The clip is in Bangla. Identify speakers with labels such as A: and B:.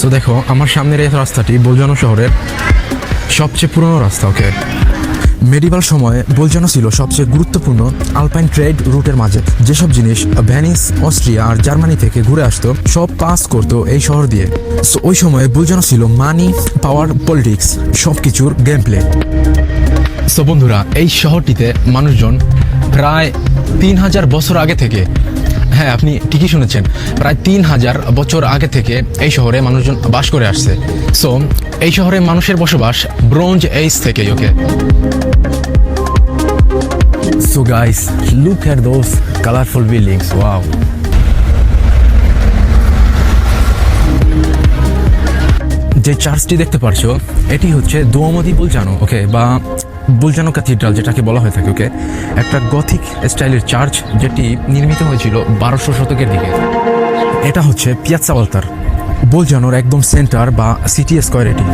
A: সো দেখো, আমার সামনের এই রাস্তাটি বোলজানো শহরের সবচেয়ে পুরনো রাস্তা ওকে মেডিভাল সময়ে বোলজানো ছিল সবচেয়ে গুরুত্বপূর্ণ আলপাইন ট্রেড রুটের মাঝে। যেসব জিনিস ভ্যানিস অস্ট্রিয়া আর জার্মানি থেকে ঘুরে আসতো, সব পাস করতো এই শহর দিয়ে। সো ওই সময়ে বোলজানো ছিল মানি পাওয়ার পলিটিক্স সব কিছুর গেম প্লে সো বন্ধুরা, এই শহরটিতে মানুষজন প্রায় তিন হাজার বছর আগে থেকে হ্যাঁ আপনি ঠিকই শুনেছেন। প্রায় তিন হাজার বছর আগে থেকে এই শহরে মানুষজন বাস করে আসছে। সো এই শহরে মানুষের বসবাস ব্রোঞ্জ এইজ থেকে okay so guys look at those colourful buildings wow যে চার্চটি দেখতে পারছ, এটি হচ্ছে দোয়ামদি বুলজানো ওকে বা বুলজানো ক্যাথিড্রাল, যেটাকে বলা হয়ে থাকে, ওকে? একটা গথিক স্টাইলের চার্চ, যেটি নির্মিত হয়েছিল বারোশো শতকের দিকে। এটা হচ্ছে পিয়াৎসা আলতার বুলজানোর একদম সেন্টার বা সিটি স্কোয়ার এটি।